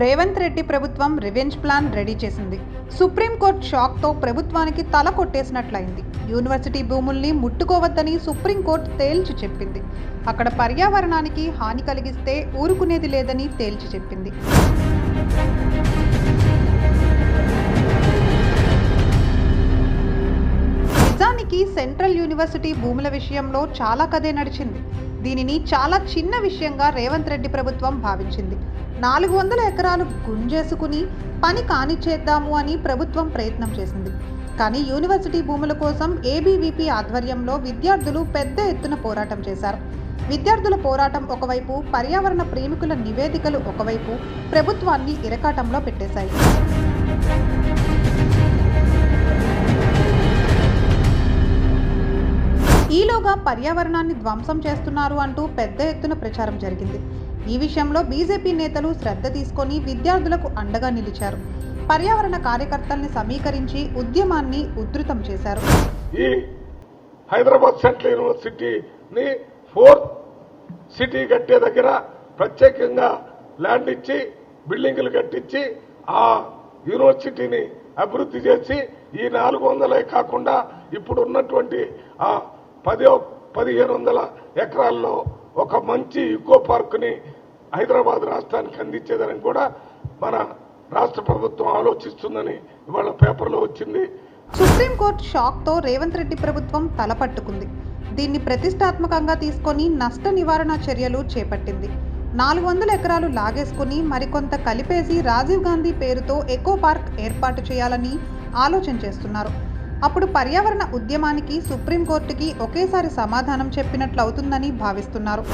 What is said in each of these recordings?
రేవంత్ రెడ్డి ప్రభుత్వం revenge plan ready చేసింది. Supreme court షాక్తో ప్రభుత్వానికి తల కొట్టేసినట్లయింది. యూనివర్సిటీ భూముల్ని ముట్టుకోవద్దని సుప్రీంకోర్టు తేల్చి చెప్పింది. అక్కడ పర్యావరణానికి హాని కలిగిస్తే ఊరుకునేది లేదని తేల్చి చెప్పింది. నిజానికి సెంట్రల్ యూనివర్సిటీ భూముల విషయంలో చాలా కథే నడిచింది. దీనిని చాలా చిన్న విషయంగా రేవంత్ రెడ్డి ప్రభుత్వం భావించింది. నాలుగు వందల ఎకరాలు గుంజేసుకుని పని కానిచ్చేద్దాము అని ప్రభుత్వం ప్రయత్నం చేసింది. కానీ యూనివర్సిటీ భూముల కోసం ఏబీవీపీ ఆధ్వర్యంలో విద్యార్థులు పెద్ద ఎత్తున పోరాటం చేశారు. విద్యార్థుల పోరాటం ఒకవైపు పర్యావరణ ప్రేమికుల నివేదికలు ఒకవైపు ప్రభుత్వాన్ని ఇరకాటంలో పెట్టేశాయి. ఈలోగా పర్యావరణాన్ని ధ్వంసం చేస్తున్నారు అంటూ పెద్ద ఎత్తున ప్రచారం జరిగింది. ఈ విషయంలో బీజేపీ నేతలు శ్రద్ధ తీసుకొని విద్యార్థులకు అండగా నిలిచారు. పర్యావరణ కార్యకర్తల్ని సమీకరించి ఉద్యమాన్ని ఉధృతం చేశారు. ఈ హైదరాబాద్ సెంట్రల్ యూనివర్సిటీని ఫోర్త్ సిటీ కట్టే దగ్గర ప్రత్యేకంగా ల్యాండ్ ఇచ్చి బిల్డింగ్లు కట్టించి ఆ యూనివర్సిటీని అభివృద్ధి చేసి ఈ నాలుగు వందలే కాకుండా ఇప్పుడు ఉన్నటువంటి ఆ పదో పదిహేను వందల ఎకరాల్లో ఒక మంచి ఇకో పార్కుని హైదరాబాద్ రాష్ట్రానికి అందించేదని కూడా మన రాష్ట్ర ప్రభుత్వం ఆలోచిస్తుందని ఇవాళ పేపర్లో వచ్చింది. సుప్రీంకోర్టు షాక్తో రేవంత్ రెడ్డి ప్రభుత్వం తలపట్టుకుంది. దీన్ని ప్రతిష్టాత్మకంగా తీసుకొని నష్ట నివారణ చర్యలు చేపట్టింది. నాలుగు వందల ఎకరాలు లాగేసుకుని మరికొంత కలిపేసి రాజీవ్ గాంధీ పేరుతో ఎకో పార్క్ ఏర్పాటు చేయాలని ఆలోచన చేస్తున్నారు. అప్పుడు పర్యావరణ ఉద్యమానికి సుప్రీంకోర్టుకి ఒకేసారి సమాధానం చెప్పినట్లు అవుతుందని భావిస్తున్నారు.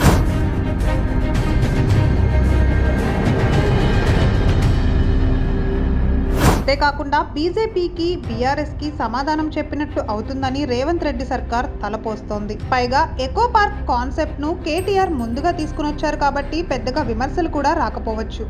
అంతేకాకుండా బీజేపీకి బీఆర్ఎస్కి సమాధానం చెప్పినట్లు అవుతుందని రేవంత్ రెడ్డి సర్కార్ తలపోస్తోంది. పైగా ఎకో పార్క్ కాన్సెప్ట్ను కేటీఆర్ ముందుగా తీసుకునొచ్చారు కాబట్టి పెద్దగా విమర్శలు కూడా రాకపోవచ్చు.